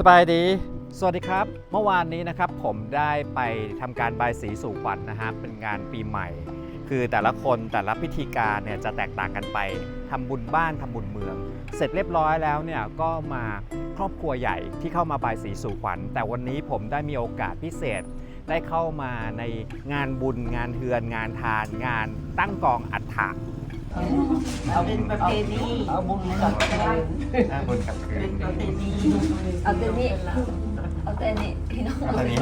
สบายดี สวัสดีครับ เมื่อวานนี้นะครับผมได้ไปทำการบายสีสู่ขวัญนะฮะเป็นงานปีใหม่ คือแต่ละคนแต่ละพิธีการเนี่ยจะแตกต่างกันไปทำบุญบ้านทำบุญเมือง เสร็จเรียบร้อยแล้วเนี่ยก็มาครอบครัวใหญ่ที่เข้ามาบายสีสู่ขวัญ แต่วันนี้ผมได้มีโอกาสพิเศษ ได้เข้ามาในงานบุญงานเฮือน งานทาน งานตั้งกองอัฐะ เอาเป็นประเพณีเอาบุญกับคืนตั้งบุญกับคืเป็นประเพณีเอาแต่นี่เอาแต่นี่พี่น้องเอาแต่นี่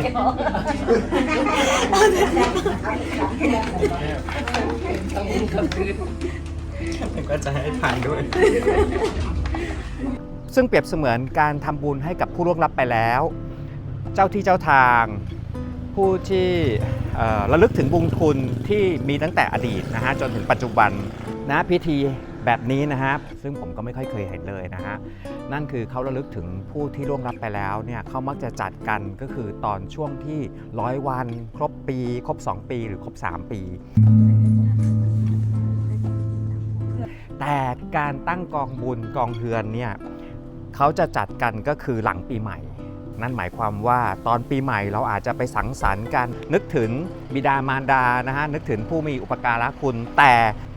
ก็จะให้ทานด้วย ซึ่งเปรียบเสมือนการทำบุญให้กับผู้ล่วงลับไปแล้ว เจ้าที่เจ้าทาง ผู้ที่ระลึกถึงบุญคุณที่มีตั้งแต่อดีตนะฮะจนถึงปัจจุบัน นะพิธีแบบนี้นะฮะซึ่งผมก็ไม่ค่อยเคยเห็นเลยนะฮะนั่นคือเขาระลึกถึงผู้ที่ล่วงลับไปแล้วเนี่ยเขามักจะจัดกันก็คือตอนช่วงที่ร้อยวัน ครบปี ครบ 2 ปีหรือครบ 3 ปี แต่การตั้งกองบุญกองเฮือนเนี่ยเขาจะจัดกันก็คือหลังปีใหม่ นั่นหมายความว่าตอนปีใหม่เราอาจจะไปสังสรรค์กัน นึกถึงบิดามารดานะฮะนึกถึงผู้มีอุปการะคุณ แต่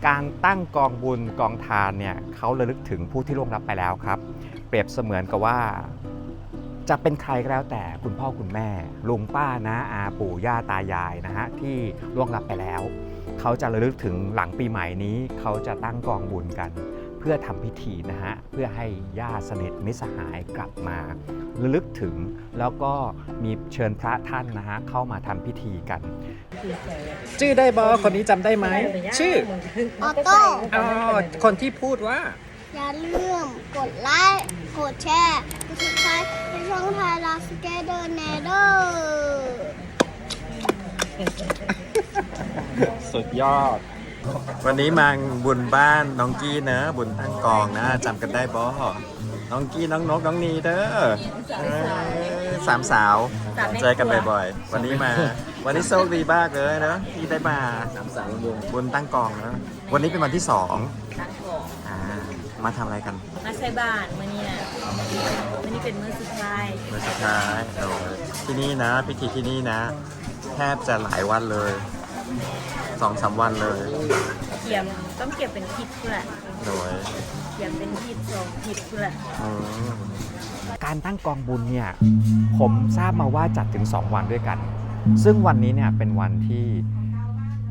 การตั้งกองบุญกองทานเนี่ยเขาระลึกถึงผู้ที่ล่วงลับไปแล้วครับ เปรียบเสมือนกับว่าจะเป็นใครก็แล้วแต่คุณพ่อคุณแม่ลุงป้านะอาปู่ย่าตายายนะฮะที่ล่วงลับไปแล้ว เขาจะระลึกถึงหลังปีใหม่นี้ เขาจะตั้งกองบุญกัน เพื่อทำพิธีนะฮะเพื่อให้ญาติสนิทมิตรสหายกลับมาระลึกถึงแล้วก็มีเชิญพระท่านนะฮะเข้ามาทำพิธีกัน ชื่อได้บอคนนี้จำได้ไหม ชื่อออโต้อ๋อคนที่พูดว่า อย่าลืมกดไลค์กดแชร์กดติดตามในช่องไทยรักสเกเดอร์เนเดอร์สุดยอด วันนี้มาบุญบ้านน้องกี้เนอะบุญตั้งกองนะจำกันได้บอน้องกี้น้องนกน้องนีเด้อเอ้ยสามสาวเจอกันบ่อยๆวันนี้มา วันนี้โชคดีมากเลยเนอะที่ได้มาสามสาวบุญตั้งกองนะวันนี้เป็นวันที่สองตั้งกองอ่ามาทำอะไรกันมาใส่บาตรมื้อนี้นะมื้อนี้เป็นมื้อสุดท้ายเมื่อสุดท้ายโอ้ยที่นี่นะพิธีที่นี่นะ แทบจะหลายวันเลย สองสามวันเลยเกี่ยมต้องเก็บเป็นทิศเพื่อโดยเกี่ยมเป็นทิศสองทิศเพื่อการตั้งกองบุญเนี่ยผมทราบมาว่าจัดถึง 2 วันด้วยกัน ซึ่งวันนี้เนี่ยเป็นวันที่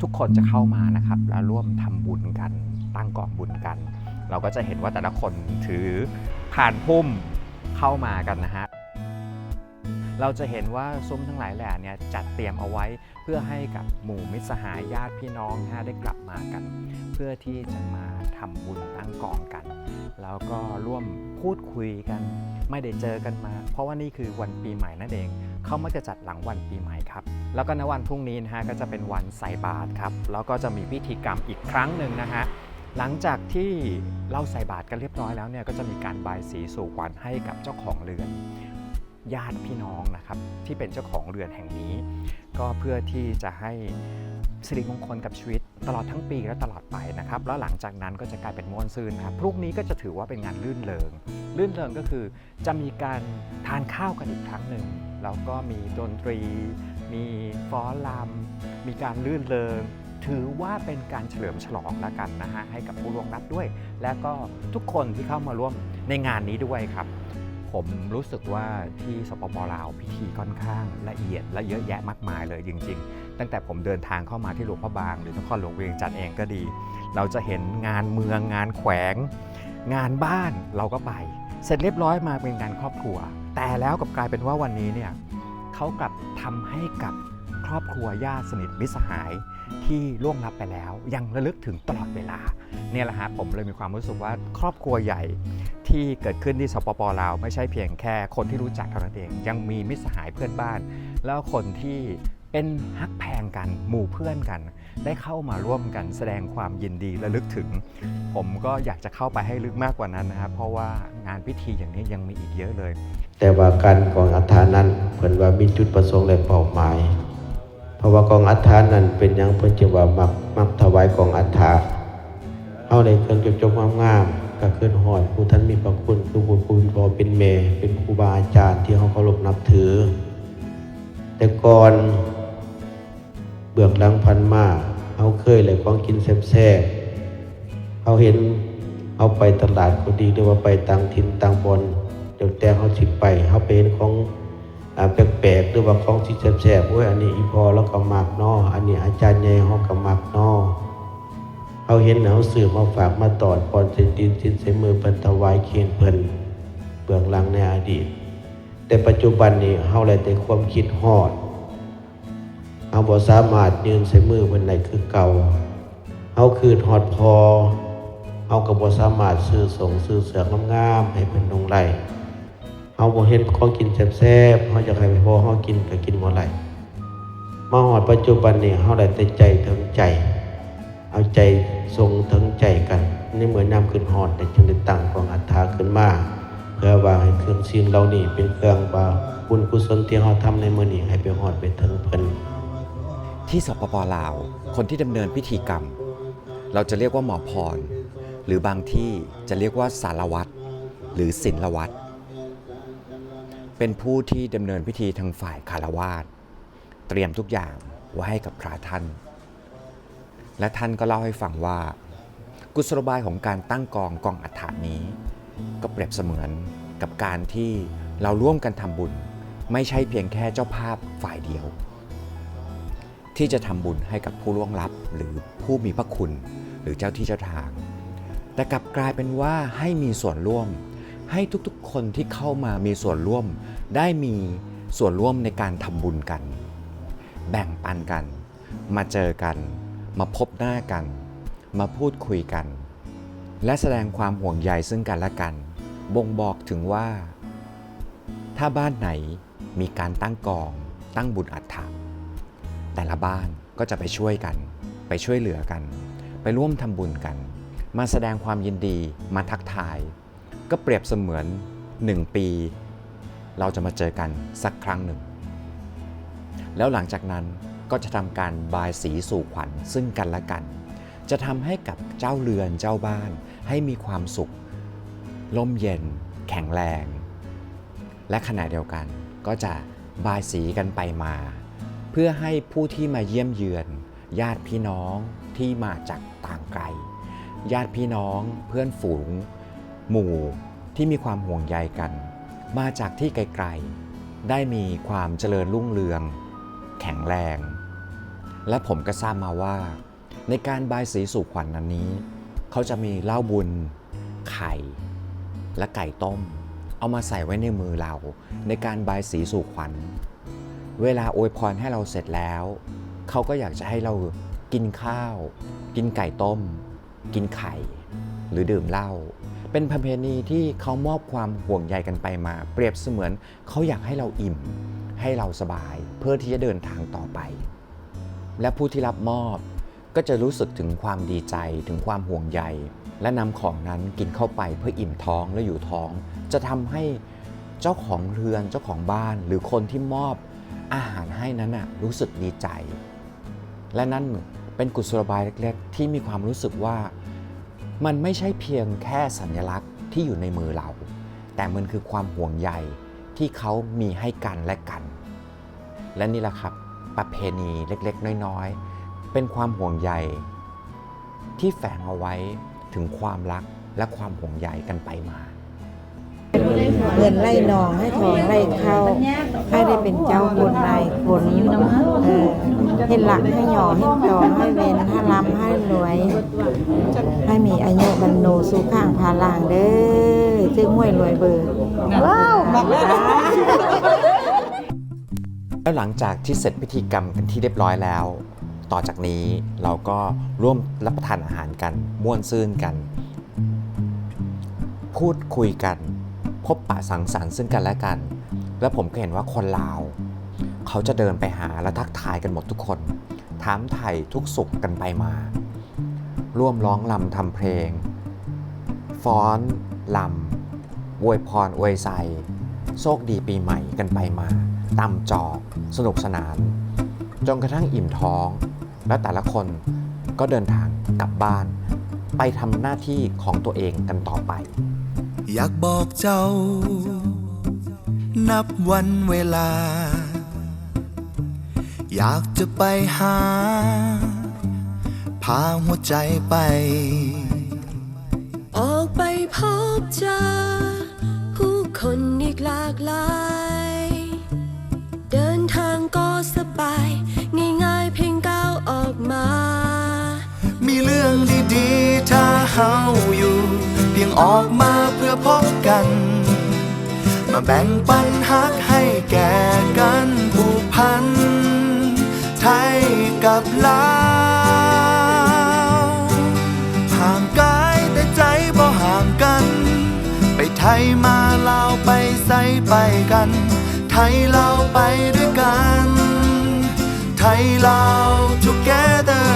ทุกคนจะเข้ามานะครับแล้วร่วมทำบุญกัน ตั้งกองบุญกัน เราก็จะเห็นว่าแต่ละคนถือผ่านพุ่มเข้ามากันนะฮะเราจะเห็นว่าซุ้มทั้งหลายแหล่เนี่ยจัดเตรียมเอาไว้เพื่อให้กับหมู่มิตรสหายญาติพี่น้องนะฮะได้กลับมากัน เพื่อที่จะมาทำบุญตั้งกองกัน แล้วก็ร่วมพูดคุยกัน ไม่ได้เจอกันมา เพราะว่านี่คือวันปีใหม่นั่นเองเขามักจะจัดหลังวันปีใหม่ครับ แล้วก็ในวันพรุ่งนี้นะฮะก็จะเป็นวันใส่บาตรครับแล้วก็จะมีพิธีกรรมอีกครั้งหนึ่งนะฮะหลังจากที่เราใส่บาตรกันเรียบร้อยแล้วเนี่ยก็จะมีการบายสีสู่ขวัญให้กับเจ้าของเรือน ญาติพี่น้องนะครับที่เป็นเจ้าของเรือนแห่งนี้ ก็เพื่อที่จะให้สิริมงคลกับชีวิตตลอดทั้งปีและตลอดไปนะครับ แล้วหลังจากนั้นก็จะกลายเป็นมวลซืนครับพรุ่งนี้ก็จะถือว่าเป็นงานลื่นเริงลื่นเริงก็คือจะมีการทานข้าวกันอีกครั้งหนึ่งแล้วก็มีดนตรี มีฟ้อนรำมีการลื่นเริงถือว่าเป็นการเฉลิมฉลองแล้วกันนะฮะให้กับผู้ล่วงลับด้วย และก็ทุกคนที่เข้ามาร่วมในงานนี้ด้วยครับ ผมรู้สึกว่าที่สปปลาวพิธีค่อนข้างละเอียดและเยอะแยะมากมายเลยจริง ๆ ตั้งแต่ผมเดินทางเข้ามาที่หลวงพระบาง หรือนครหลวงเวียงจันทร์เองก็ดี เราจะเห็นงานเมืองงานแขวง งานบ้านเราก็ไป เสร็จเรียบร้อยมาเป็นงานครอบครัว แต่แล้วกับกลายเป็นว่าวันนี้เนี่ยเขากลับทำให้กับครอบครัวญาติสนิทมิตรสหายที่ล่วงลับไปแล้ว ยังระลึกถึงตลอดเวลาเนี่ยแหละฮะผมเลยมีความรู้สึกว่าครอบครัวใหญ่ ที่เกิดขึ้นที่สปปลาว ไม่ใช่เพียงแค่คนที่รู้จักเท่านั้นเอง ยังมีมิตรสหายเพื่อนบ้าน แล้วคนที่เป็นฮักแพงกันหมู่เพื่อนกัน ได้เข้ามาร่วมกันแสดงความยินดีและลึกถึง ผมก็อยากจะเข้าไปให้ลึกมากกว่านั้นนะครับเพราะว่างานพิธีอย่างนี้ยังมีอีกเยอะเลย แต่ว่าการกองอัฐานั้นเพิ่นว่ามีจุดประสงค์และเป้าหมาย เพราะว่ากองอัฐานั้นเป็นยังเพิ่นจึงว่ามักมักถวายกองอัฐาเอาในเครื่องจบจบงามๆ ก็คือหอดผู้ท่านมีพระคุณคือผู้คุณพอเป็นเมเป็นครูบาอาจารย์ที่เขาเคารพนับถือ แต่ก่อนเบื้องหลังพันมาเขาเคยเลยของกินแซ่บๆเขาเห็นเอาไปตลาดก็ดีหรือว่าไปต่างถิ่นต่างบนเดี๋ยวแต่เขาสิไปเขาไปเห็นของแปลกๆหรือว่าของที่แซ่บๆโอ้ยอันนี้อีพอแล้วก็มักนออันนี้อาจารย์ใหญ่เขาก็มักนอ เขาเห็นเขาสื่อมาฝากมาตอดปอนเซนตินสินเสมือเพิ่นถวายเคียนเพิ่นเบื้องหลังในอดีต แต่ปัจจุบันนี้เฮาเลยแต่ความคิดฮอดเฮาบ่สามารถยืนใส่มือเพิ่นได้คือเก่าเฮาคืนฮอดพอเฮาก็บ่สามารถซื้อส่งซื้อเสือกงามๆให้เพิ่นลงไหลเฮาบ่เห็นของกินแซ่บๆเฮาอยากให้พ่อเฮากินก็กินบ่ไหลมาฮอดปัจจุบันนี้เฮาได้แต่ใจถึงใจ เอาใจ ทรงถึงใจกันในเมื่อนำขึ้นหอดแต่จึงได้ตั้งกองอัฐาขึ้นมาเพื่อว่าให้เครื่องสิ่งเหล่านี้เป็นเครื่องว่าบุญกุศลที่เราทำในมือนี้ให้ไปหอดไปถึงเพิ่นที่สปปลาวคนที่ดำเนินพิธีกรรม เราจะเรียกว่าหมอพร หรือบางที่จะเรียกว่าสารวัตรหรือศิลวัตรเป็นผู้ที่ดำเนินพิธีทางฝ่ายคารวาสเตรียมทุกอย่างไว้ให้กับพระท่าน และท่านก็เล่าให้ฟังว่า กุศโลบายของการตั้งกองกองอัฐานี้ ก็เปรียบเสมือนกับการที่เราร่วมกันทำบุญ ไม่ใช่เพียงแค่เจ้าภาพฝ่ายเดียว ที่จะทำบุญให้กับผู้ล่วงลับหรือผู้มีพระคุณ หรือเจ้าที่เจ้าทาง แต่กลับกลายเป็นว่าให้มีส่วนร่วม ให้ทุกๆคนที่เข้ามามีส่วนร่วม ได้มีส่วนร่วมในการทำบุญกัน แบ่งปันกัน มาเจอกัน มาพบหน้ากัน มาพูดคุยกัน และแสดงความห่วงใยซึ่งกันและกัน บ่งบอกถึงว่า ถ้าบ้านไหนมีการตั้งกอง ตั้งบุญอัฐะแต่ละบ้านก็จะไปช่วยกัน ไปช่วยเหลือกัน ไปร่วมทำบุญกัน มาแสดงความยินดีมาทักทาย ก็เปรียบเสมือนหนึ่งปี เราจะมาเจอกันสักครั้งหนึ่ง แล้วหลังจากนั้น ก็จะทำการบายสีสู่ขวัญซึ่งกันและกัน จะทำให้กับเจ้าเรือนเจ้าบ้าน ให้มีความสุขร่มเย็น แข็งแรง และขณะเดียวกันก็จะบายสีกันไปมา เพื่อให้ผู้ที่มาเยี่ยมเยือน ญาติพี่น้องที่มาจากต่างไกล ญาติพี่น้องเพื่อนฝูง หมู่ที่มีความห่วงใยกัน มาจากที่ไกลๆได้มีความเจริญรุ่งเรือง แข็งแรง และผมก็ทราบมาว่า ในการบายสีสู่ขวัญนนั้นนี้ เขาจะมีเหล้าบุญ ไข่ และไก่ต้ม เอามาใส่ไว้ในมือเรา ในการบายสีสู่ขวัญ เวลาอวยพรให้เราเสร็จแล้ว เขาก็อยากจะให้เรากินข้าว กินไก่ต้ม กินไข่ หรือดื่มเหล้าเป็นประเพณีที่เขามอบความห่วงใยกันไปมา เปรียบเสมือนเขาอยากให้เราอิ่ม ให้เราสบาย เพื่อที่จะเดินทางต่อไป และผู้ที่รับมอบ ก็จะรู้สึกถึงความดีใจถึงความห่วงใย และนำของนั้นกินเข้าไปเพื่ออิ่มท้องและอยู่ท้อง จะทำให้เจ้าของเรือนเจ้าของบ้าน หรือคนที่มอบอาหารให้นั้นนะรู้สึกดีใจ และนั่นเป็นกุศโลบายเล็กๆ ที่มีความรู้สึกว่ามันไม่ใช่เพียงแค่สัญลักษณ์ที่อยู่ในมือเรา แต่มันคือความห่วงใยที่เขามีให้กันและกัน และนี่แหละครับ ประเพณีเล็กๆ น้อยๆ เป็นความห่วงใยที่แฝงเอาไว้ถึงความรักและความห่วงใยกันไปมาเงินไล่นองให้ทองไล่เข้าให้ได้เป็นเจ้าคนนายคนเออให้หลักให้หย่อให้จองให้เวนให้ล้ำให้รวย ให้มีอายุบรรโนสุข้างพาลางเด้อจึงมวยรวยเบิกว้าวบักแล้ว แล้วหลังจากที่เสร็จพิธีกรรมกันที่เรียบร้อยแล้ว ต่อจากนี้เราก็ร่วมรับประทานอาหารกันม่วนซื่นกัน พูดคุยกัน พบปะสังสรรค์ซึ่งกันและกัน แล้วผมก็เห็นว่าคนลาว เขาจะเดินไปหาและทักทายกันหมดทุกคน ถามไถ่ทุกสุขกันไปมา ร่วมร้องลำทำเพลง ฟ้อนลำอวยพรอวยใสโชคดีปีใหม่กันไปมา ตำจอกสนุกสนาน จนกระทั่งอิ่มท้อง และแต่ละคนก็เดินทางกลับบ้าน ไปทำหน้าที่ของตัวเองกันต่อไป อยากบอกเจ้า นับวันเวลา อยากจะไปหา พาหัวใจไป ออกไปพบเจอผู้คนอีกหลากหลาย ก็สบายง่ายๆเพียงก้าวออกมา มีเรื่องดีๆ ถ้าเฮาอยู่ เพียงออกมาเพื่อพบกัน มาแบ่งปันฮักให้แก่กันผูกพัน ไทยกับลาวห่างกายแต่ใจบ่ห่างกัน ไปไทยมาลาวไปใส่ไปกัน ไทยลาวไปด้วย ไทยลา together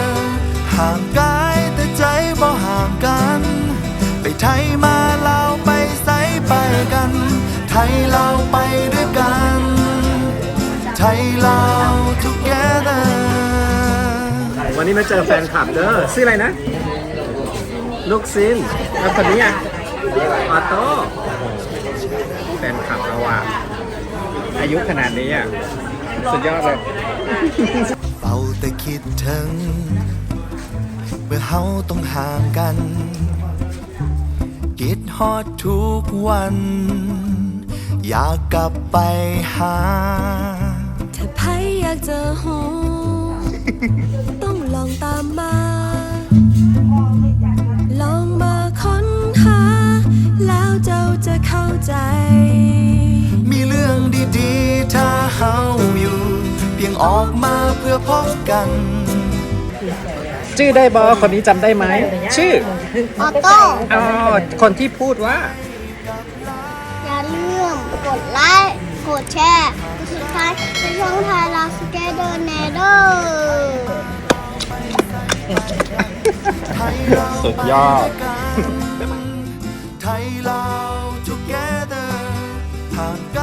ห่างกายแต่ใจบ่ห่างกัน ไปไทยมาลาไปใส่ไปกัน ไทยลาไปด้วยกัน ไทยลา together วันนี้มาเจอแฟนคลับเด้อชื่ออะไรนะ ลูกซินแล้วคนนี้อะออโต้แฟนคลับเราอะอายุขนาดนี้อะ สุดยอดเลย เฝ้าแต่คิดถึง เมื่อเฮาต้องห่างกันคิดฮอดทุกวัน อยากกลับไปหา ถ้าใครอยากเจอหูต้องลองตามมา ลองมาค้นหา แล้วเจ้าจะเข้าใจ มีเรื่องดีๆ ถ้าเฮาอยู่เพีย งออกมาเพื่อพบกัน ชื่อได้บอคนนี้จำได้ไหม ชื่อออโต้อ๋อคนที่พูดว่า อย่าลืมกดไลค์กดแชร์กดติดตามในช่องไทยลาสเกเดอร์เนเดอร์สุดยอด ไทยลาว together ห่างไก